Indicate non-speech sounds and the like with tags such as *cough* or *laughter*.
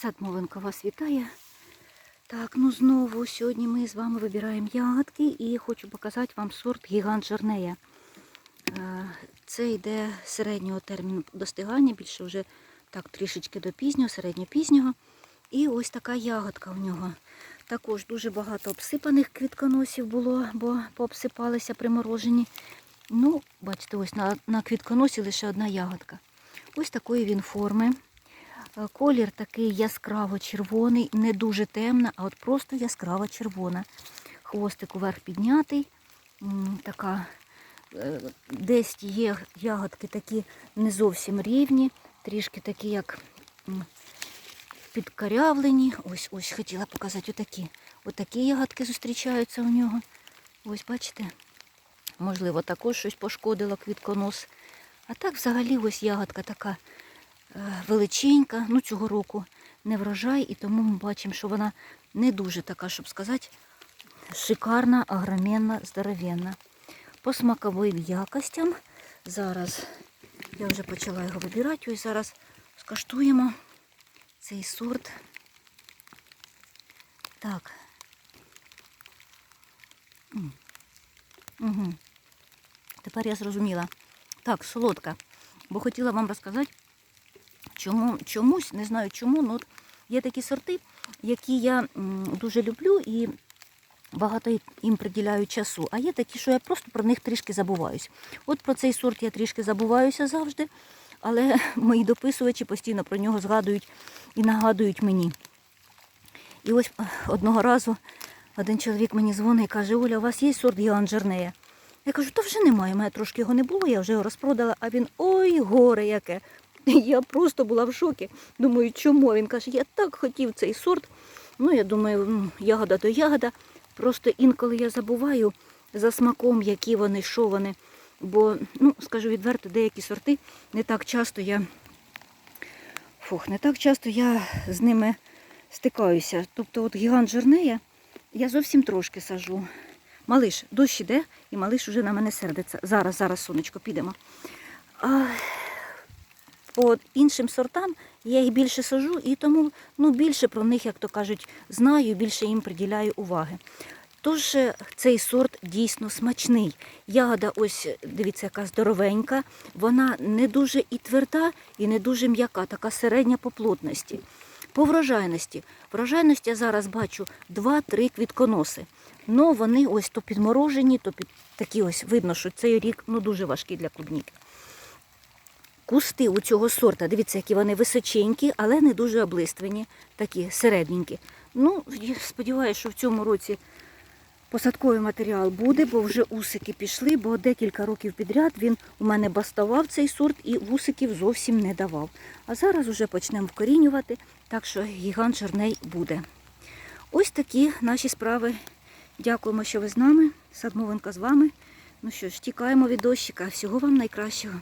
Садмовинка вас вітає. Так, ну знову сьогодні ми з вами вибираємо ягодки і хочу показати вам сорт гігант Жернея. Е, Це йде середнього терміну достигання, більше вже так трішечки до пізнього, середньопізнього. І ось така ягодка в нього. Також дуже багато обсипаних квітконосів було, бо пообсипалися приморожені. Ну, бачите, ось на, на квітконосі лише одна ягодка. Ось такої він форми. Е, Колір такий яскраво червоний, не дуже темна, а от просто яскраво червона. Хвостик уверх піднятий. Така, е, десь є ягодки такі не зовсім рівні, трішки такі, як підкарявлені. Ось ось хотіла показати отакі. Отакі ягодки зустрічаються у нього. Ось бачите, можливо, також щось пошкодило квітконос. А так взагалі ось ягодка така величенька. Ну, цього року не врожай, і тому ми бачимо, що вона не дуже така, щоб сказати, шикарна, агроменна, здоровенна. По смаковим якостям зараз я вже почала його вибирати. Ось зараз скаштуємо цей сорт. Так. Угу. Тепер я зрозуміла. Так, солодка. Бо хотіла вам розказати, чому, чомусь, не знаю чому, але є такі сорти, які я дуже люблю і багато їм приділяю часу. А є такі, що я просто про них трішки забуваюсь. От про цей сорт я трішки забуваюся завжди, але *laughs* мої дописувачі постійно про нього згадують і нагадують мені. І ось одного разу один чоловік мені дзвонить і каже, Оля, у вас є сорт Гіан Я кажу, та вже немає, у мене трошки його не було, я вже його розпродала, а він ой, горе яке. *laughs* Я просто була в шокі. Думаю, чому? Він каже, я так хотів цей сорт. Ну, я думаю, ягода то ягода. Просто інколи я забуваю за смаком, які вони, що вони. Бо, ну, скажу відверто, деякі сорти не так часто я. Фух, не так часто я з ними стикаюся. Тобто, от гігант Жернея я зовсім трошки сажу. Малиш, дощ іде, і малиш уже на мене сердиться. Зараз, зараз, сонечко, підемо. А по іншим сортам я їх більше сажу, і тому ну, більше про них, як то кажуть, знаю, більше їм приділяю уваги. Тож е, цей сорт дійсно смачний. Ягода, ось дивіться, яка здоровенька. Вона не дуже і тверда, і не дуже м'яка, така середня по плотності. По врожайності. Врожайності я зараз бачу 2-3 квітконоси. Ну, вони ось то підморожені, то під такі ось видно, що цей рік ну, дуже важкий для клубніки. Кусти у цього сорта, дивіться, які вони височенькі, але не дуже облиствені, такі середненькі. Ну, я сподіваюся, що в цьому році посадковий матеріал буде, бо вже усики пішли, бо декілька років підряд він у мене бастував цей сорт і вусиків зовсім не давав. А зараз вже почнемо вкорінювати, так що гігант жирней буде. Ось такі наші справи. Дякуємо, що ви з нами. Садмовинка з вами. Ну що ж, тікаємо від дощика. Всього вам найкращого.